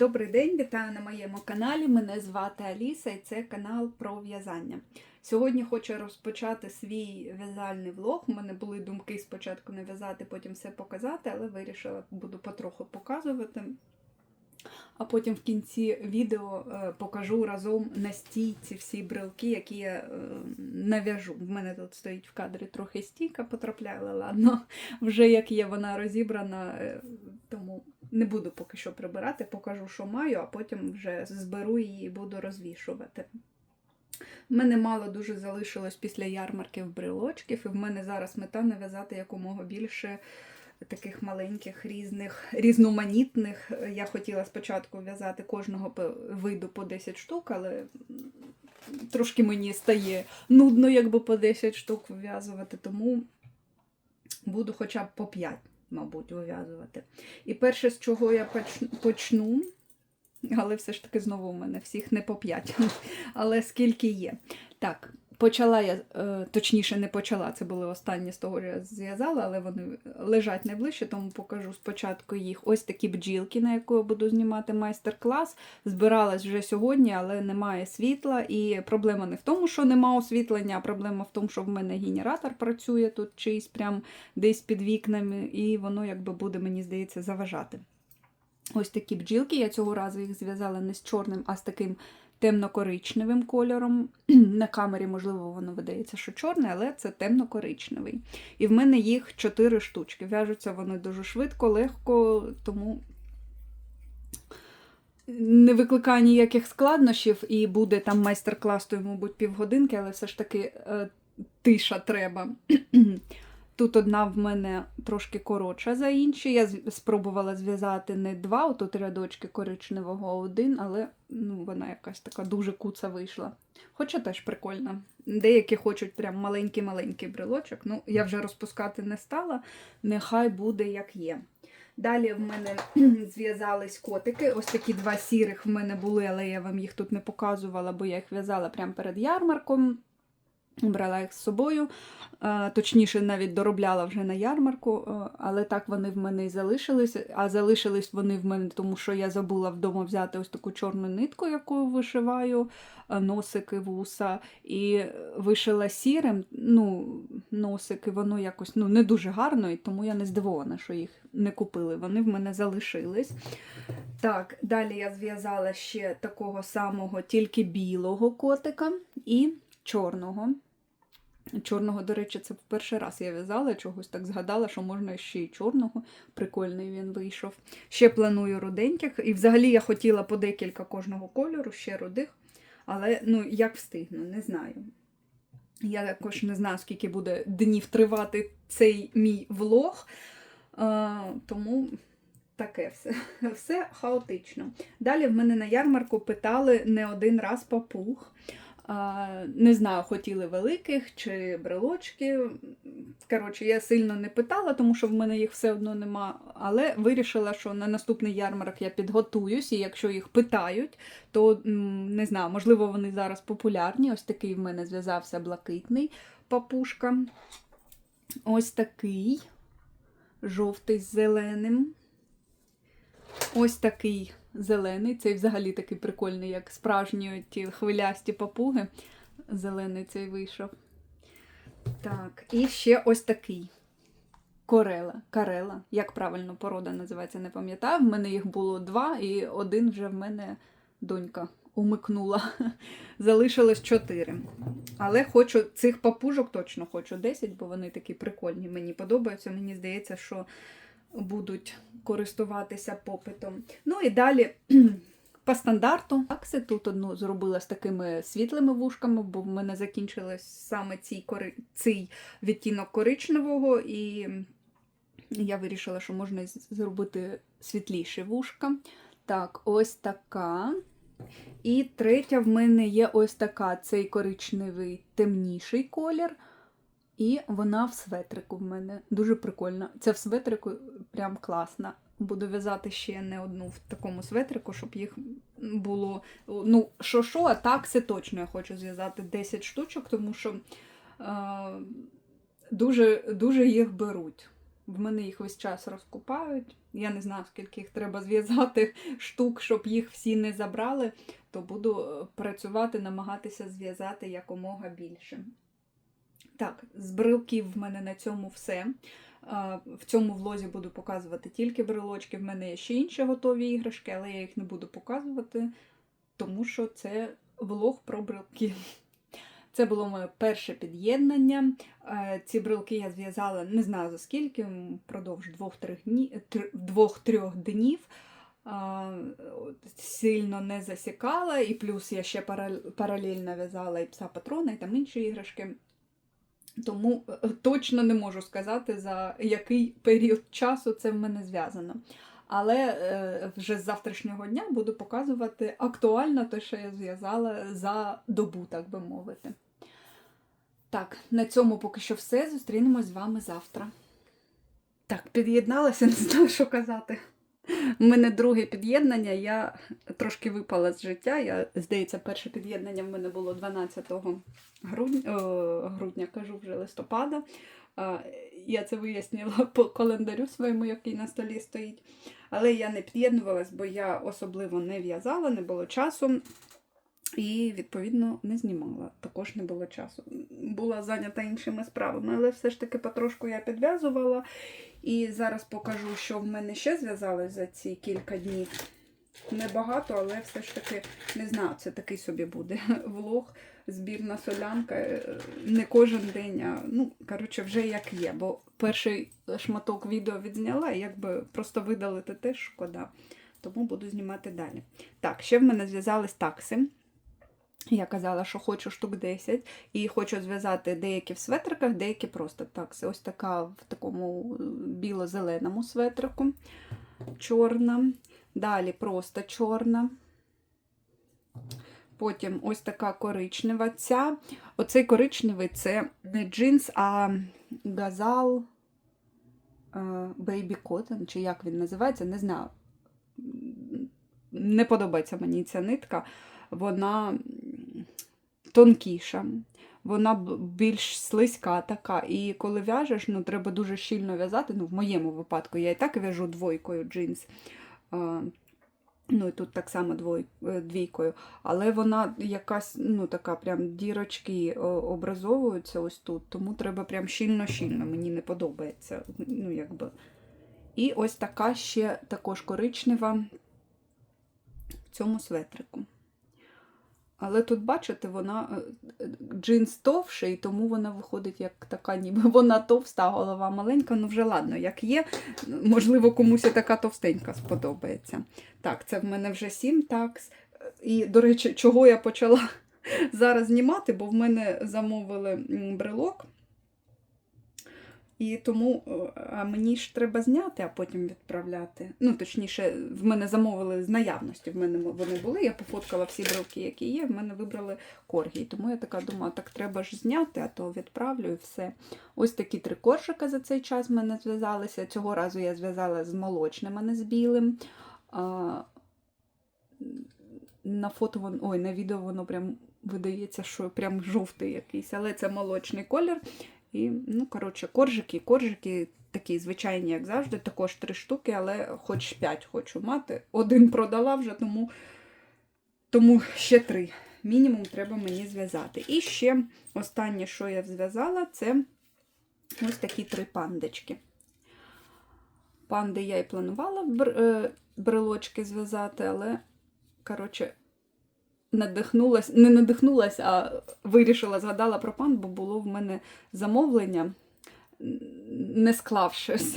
Добрий день, вітаю на моєму каналі. Мене звати Аліса і це канал про в'язання. Сьогодні хочу розпочати свій в'язальний влог. У мене були думки спочатку не в'язати, потім все показати, але вирішила, буду потроху показувати. А потім в кінці відео е, покажу разом на стійці всі брелки, які я е, нав'яжу. В мене тут стоїть в кадрі трохи стійка, потрапляє, але ладно, вже як є, вона розібрана, е, тому не буду поки що прибирати, покажу, що маю, а потім вже зберу її і буду розвішувати. У мене мало дуже залишилось після ярмарків брелочків, і в мене зараз мета нав'язати якомога більше таких маленьких, різних, різноманітних. Я хотіла спочатку в'язати кожного виду по 10 штук, але трошки мені стає нудно, якби по 10 штук вив'язувати, тому буду хоча б по 5, мабуть, вив'язувати. І перше, з чого я почну, але все ж таки знову у мене всіх не по 5, але скільки є. Так, почала я, е, точніше, не почала, це були останні з того, що я зв'язала, але вони лежать найближче, тому покажу спочатку їх. Ось такі бджілки, на яку я буду знімати майстер-клас. Збиралась вже сьогодні, але немає світла. І проблема не в тому, що нема освітлення, а проблема в тому, що в мене генератор працює тут чийсь прям десь під вікнами, і воно якби буде, мені здається, заважати. Ось такі бджілки. Я цього разу їх зв'язала не з чорним, а з таким темно-коричневим кольором. На камері, можливо, воно видається, що чорне, але це темно-коричневий. І в мене їх 4 штучки. В'яжуться вони дуже швидко, легко, тому не викликає ніяких складнощів, і буде там майстер-клас, то, мабуть, півгодинки, але все ж таки е, тиша треба. Тут одна в мене трошки коротша за інші. Я спробувала зв'язати не два, отут рядочки коричневого, а один, але ну, вона якась така дуже куца вийшла. Хоча теж прикольна. Деякі хочуть прям маленький-маленький брелочок. Ну, я вже розпускати не стала, нехай буде як є. Далі в мене зв'язались котики. Ось такі два сірих в мене були, але я вам їх тут не показувала, бо я їх в'язала прямо перед ярмарком. Брала їх з собою, е, точніше, навіть доробляла вже на ярмарку, е, але так вони в мене і залишились. А залишились вони в мене, тому що я забула вдома взяти ось таку чорну нитку, яку вишиваю, е, носики, вуса, і вишила сірим. Ну, носики, воно якось ну, не дуже гарно, і тому я не здивована, що їх не купили. Вони в мене залишились. Так, далі я зв'язала ще такого самого, тільки білого котика і чорного. Чорного, до речі, це в перший раз я в'язала, чогось так згадала, що можна ще й чорного. Прикольний він вийшов. Ще планую руденьких. І взагалі я хотіла по декілька кожного кольору, ще рудих. Але ну, як встигну, не знаю. Я також не знаю, скільки буде днів тривати цей мій влог. А, тому таке все. Все хаотично. Далі в мене на ярмарку питали не один раз папуг. Не знаю, хотіли великих чи брелочки. Коротше, я сильно не питала, тому що в мене їх все одно нема. Але вирішила, що на наступний ярмарок я підготуюсь, і якщо їх питають, то не знаю, можливо, вони зараз популярні. Ось такий в мене зв'язався блакитний папушка. Ось такий жовтий з зеленим. Ось такий зелений. Цей взагалі такий прикольний, як справжні ті хвилясті папуги. Зелений цей вийшов. Так, і ще ось такий. Корела. Карела. Як правильно порода називається, не пам'ятаю. В мене їх було два, і один вже в мене донька умикнула. Залишилось чотири. Але хочу цих папужок точно хочу 10, бо вони такі прикольні. Мені подобаються. Мені здається, що будуть користуватися попитом. Ну і далі. По стандарту такси тут одну зробила з такими світлими вушками, бо в мене закінчилось саме цей, кори... цей відтінок коричневого, і я вирішила, що можна зробити світліші вушка. Так, ось така. І третя в мене є ось така: цей коричневий темніший колір. І вона в светрику в мене дуже прикольна. Ця в светрику прям класна. Буду в'язати ще не одну в такому светрику, щоб їх було. Ну, що що, а такси точно я хочу зв'язати 10 штучок, тому що е, дуже, дуже їх беруть. В мене їх весь час розкупають. Я не знаю, скільки їх треба зв'язати штук, щоб їх всі не забрали, то буду е, працювати, намагатися зв'язати якомога більше. Так, з брелків в мене на цьому все. В цьому влозі буду показувати тільки брелочки. В мене є ще інші готові іграшки, але я їх не буду показувати, тому що це влог про брелки. Це було моє перше під'єднання. Е, Ці брелки я зв'язала не знаю за скільки, впродовж двох-трьох днів, двох-трьох днів. Сильно не засікала, і плюс я ще паралельно в'язала і пса патрона, і там інші іграшки. Тому е, точно не можу сказати, за який період часу це в мене зв'язано. Але е, вже з завтрашнього дня буду показувати актуально те, що я зв'язала за добу, так би мовити. Так, на цьому поки що все. Зустрінемось з вами завтра. Так, під'єдналася, не знаю, що казати. У мене друге під'єднання, я трошки випала з життя. Я, здається, перше під'єднання в мене було 12 грудня, о, грудня кажу вже листопада. Я це вияснила по календарю своєму, який на столі стоїть. Але я не під'єднувалась, бо я особливо не в'язала, не було часу. І, відповідно, не знімала. Також не було часу. Була зайнята іншими справами, але все ж таки потрошку я підв'язувала. І зараз покажу, що в мене ще зв'язалось за ці кілька днів. Небагато, але все ж таки не знаю, це такий собі буде влог, збірна солянка. е, Не кожен день, а ну, коротше, вже як є. Бо перший шматок відео відзняла, і якби просто видалити теж шкода. Тому буду знімати далі. Так, ще в мене зв'язались такси. Я казала, що хочу штук 10, і хочу зв'язати деякі в светриках, деякі просто такси. Ось така в такому е, біло-зеленому светрику, чорна. Далі просто чорна. Потім ось така коричнева. Ця, оцей коричневий це не джинс, а газал Baby Cotton, чи як він називається, не знаю. Не подобається мені ця нитка. Вона тонкіша, вона більш слизька така. І коли в'яжеш, ну, треба дуже щільно в'язати. Ну, в моєму випадку я і так в'яжу двойкою джинс. Ну, і тут так само двой, е, двійкою. Але вона якась, ну, така прям дірочки образовуються ось тут, тому треба прям щільно-щільно. Мені не подобається. Ну, якби. І ось така ще також коричнева в цьому светрику. Але тут, бачите, вона е, джинс товший, тому вона виходить як така, ніби вона товста, голова маленька. Ну вже ладно, як є. Можливо, комусь і така товстенька сподобається. Так, це в мене вже сім такс. І, до речі, чого я почала зараз знімати, бо в мене замовили брелок. І тому а мені ж треба зняти, а потім відправляти. Ну, точніше, в мене замовили з наявності. В мене вони були. Я пофоткала всі брелки, які є. В мене вибрали коргі. Тому я така думаю, так треба ж зняти, а то відправлю і все. Ось такі три коржика за цей час в мене зв'язалися. Цього разу я зв'язала з молочним, а не з білим. А, на фото воно, ой, на відео воно прям видається, що прям жовтий якийсь, але це молочний колір. І, ну, коротше, коржики, коржики такі звичайні, як завжди, також три штуки, але хоч п'ять хочу мати. Один продала вже, тому, тому ще три. Мінімум треба мені зв'язати. І ще останнє, що я зв'язала, це ось такі три пандочки. Панди я і планувала е, брелочки зв'язати, але, коротше, надихнулась, не надихнулась, а вирішила, згадала про пан, бо було в мене замовлення. Не склавшись,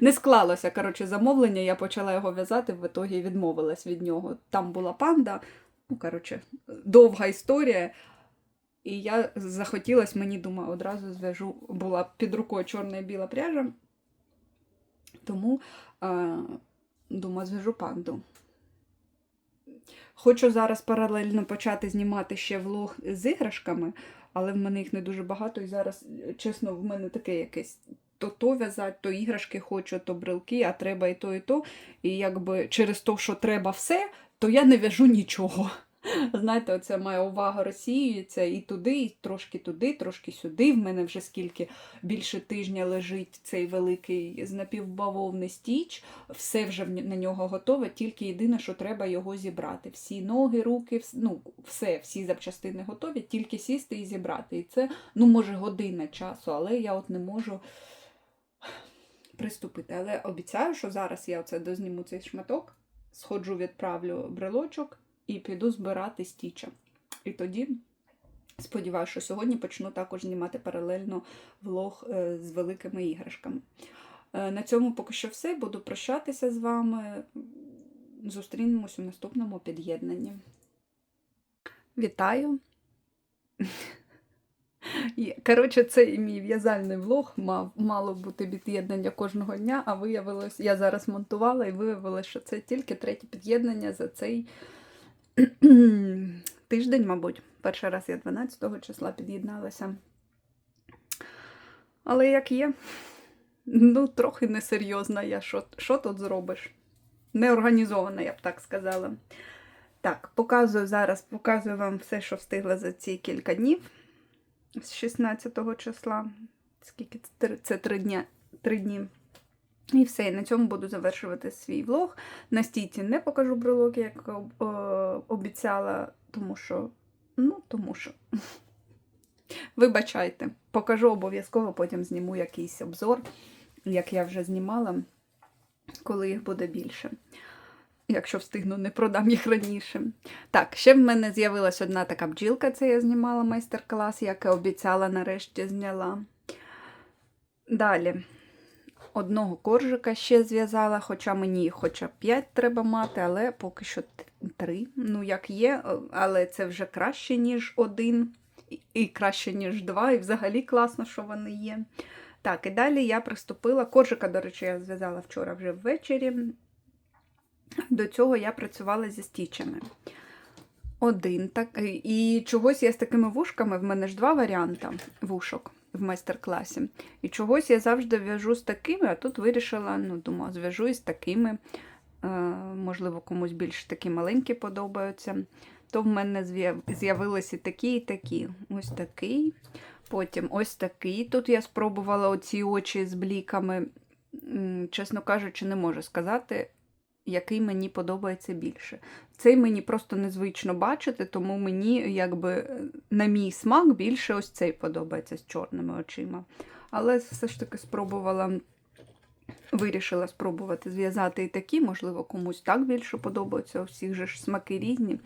не склалося коротше, замовлення, я почала його в'язати, в ітогі відмовилась від нього. Там була панда, ну, коротше, довга історія. І я захотілась, мені думаю, одразу зв'яжу, була під рукою чорна і біла пряжа. Тому, е, думаю, зв'яжу панду. Хочу зараз паралельно почати знімати ще влог з іграшками, але в мене їх не дуже багато. І зараз, чесно, в мене таке якесь то то в'язати, то іграшки хочу, то брелки, а треба і то, і то. І якби через те, що треба все, то я не в'яжу нічого. Знаєте, оце моя увага розсіюється і туди, і трошки туди, трошки сюди. В мене вже скільки більше тижня лежить цей великий з напівбавовни стіч, все вже на нього готове, тільки єдине, що треба його зібрати. Всі ноги, руки, ну, все, всі запчастини готові, тільки сісти і зібрати. І це, ну, може, година часу, але я от не можу приступити. Але обіцяю, що зараз я оце дозніму цей шматок, сходжу, відправлю брелочок і піду збирати стіча. І тоді сподіваюся, що сьогодні почну також знімати паралельно влог е, з великими іграшками. Е, На цьому поки що все. Буду прощатися з вами. Зустрінемось у наступному під'єднанні. Вітаю! Коротше, цей мій в'язальний влог мав мало бути під'єднання кожного дня, а виявилось, я зараз монтувала і виявилось, що це тільки третє під'єднання за цей тиждень, мабуть. Перший раз я 12 числа під'єдналася. Але як є, ну, трохи несерйозна я. Що, тут зробиш? Неорганізована, я б так сказала. Так, показую зараз, показую вам все, що встигла за ці кілька днів з 16 числа. Скільки це? Три- дня, три дні. І все, і на цьому буду завершувати свій влог. На стійці не покажу брелок, як обіцяла, тому що. Ну, тому що. Вибачайте, покажу обов'язково, потім зніму якийсь обзор, як я вже знімала, коли їх буде більше. Якщо встигну, не продам їх раніше. Так, ще в мене з'явилась одна така бджілка, це я знімала майстер-клас, як і обіцяла, нарешті зняла. Далі. Одного коржика ще зв'язала, хоча мені хоча б 5 треба мати, але поки що 3. Ну, як є, але це вже краще, ніж один, і краще, ніж два, і взагалі класно, що вони є. Так, і далі я приступила. Коржика, до речі, я зв'язала вчора вже ввечері. До цього я працювала зі стічами. Один так. І чогось я з такими вушками, в мене ж два варіанти вушок в майстер-класі. І чогось я завжди в'яжу з такими, а тут вирішила, ну, думаю, зв'яжу із такими. Е, можливо, комусь більш такі маленькі подобаються. То в мене з'явилися такі, і такі. Ось такий. Потім ось такий. Тут я спробувала оці очі з бліками. Чесно кажучи, не можу сказати, який мені подобається більше. Цей мені просто незвично бачити, тому мені, якби, на мій смак, більше ось цей подобається з чорними очима. Але все ж таки спробувала, вирішила спробувати зв'язати і такі, можливо, комусь так більше подобається, у всіх же ж смаки різні.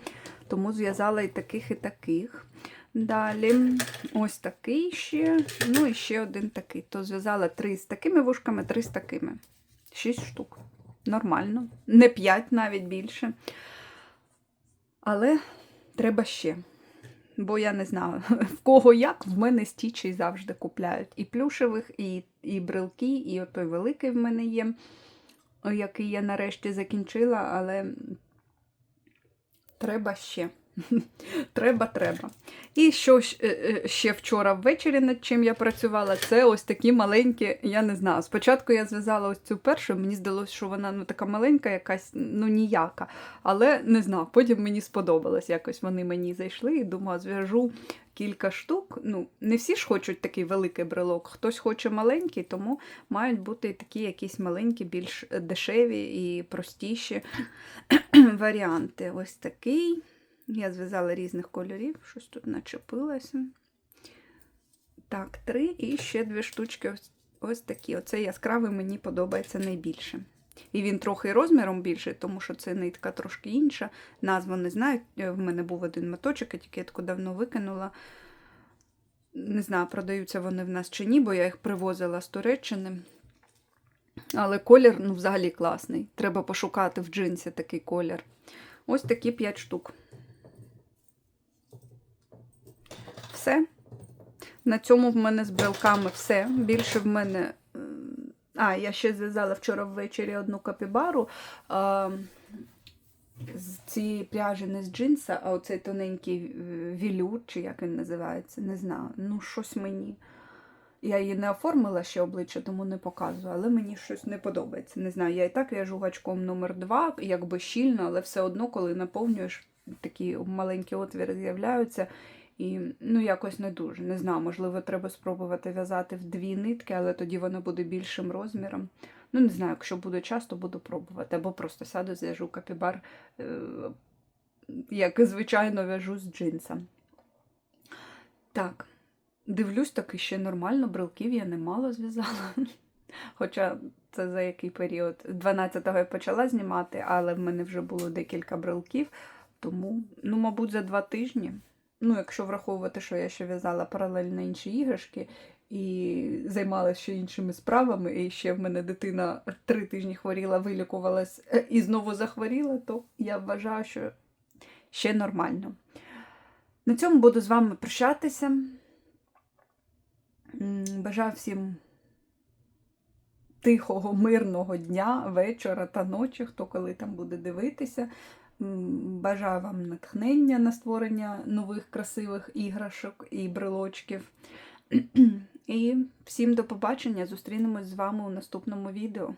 Тому зв'язала і таких, і таких. Далі ось такий ще, ну і ще один такий. То зв'язала три з такими вушками, три з такими. Шість штук. Нормально. Не п'ять, навіть більше. Але треба ще. Бо я не знаю, в кого як, в мене стічі завжди купляють. І плюшевих, і, і брелки, і отой великий в мене є, який я нарешті закінчила, але треба ще. Треба, треба. І що е, е, ще вчора ввечері, над чим я працювала, це ось такі маленькі, я не знаю. Спочатку я зв'язала ось цю першу, мені здалося, що вона ну, така маленька, якась, ну ніяка. Але не знаю, потім мені сподобалось. Якось вони мені зайшли і думаю, зв'яжу кілька штук. Ну, не всі ж хочуть такий великий брелок, хтось хоче маленький, тому мають бути такі якісь маленькі, більш дешеві і простіші варіанти. Ось такий. Я зв'язала різних кольорів, щось тут начепилося. Так, три і ще дві штучки ось, ось такі. Оцей яскравий мені подобається найбільше. І він трохи розміром більший, тому що це нитка трошки інша. Назву не знаю. Е, В мене був один моточок, я тільки я таку давно викинула. Не знаю, продаються вони в нас чи ні, бо я їх привозила з Туреччини. Але колір ну, взагалі класний. Треба пошукати в джинсі такий колір. Ось такі 5 штук. Все. На цьому в мене з брелками все. Більше в мене. А, я ще зв'язала вчора ввечері одну капібару. А, з цієї пряжі не з джинса, а оцей тоненький е, вілюр, чи як він називається, не знаю. Ну, щось мені. Я її не оформила ще обличчя, тому не показую, але мені щось не подобається. Не знаю, я і так в'яжу гачком номер 2 якби щільно, але все одно, коли наповнюєш, такі маленькі отвіри з'являються. І ну, якось не дуже. Не знаю, можливо, треба спробувати в'язати в дві нитки, але тоді воно буде більшим розміром. Ну, не знаю, якщо буде час, то буду пробувати. Або просто сяду, зв'яжу капібар, е, як звичайно в'яжу з джинса. Так, дивлюсь, таки ще нормально, брелків я немало зв'язала. Хоча це за який період? 12-го я почала знімати, але в мене вже було декілька брелків. Тому, ну, мабуть, за два тижні. Ну, якщо враховувати, що я ще в'язала паралельно інші іграшки і займалася ще іншими справами, і ще в мене дитина три тижні хворіла, вилікувалась е, і знову захворіла, то я вважаю, що ще нормально. На цьому буду з вами прощатися. Бажаю всім тихого, мирного дня, вечора та ночі, хто коли там буде дивитися. Бажаю вам натхнення на створення нових красивих іграшок і брелочків. І всім до побачення. Зустрінемось з вами у наступному відео.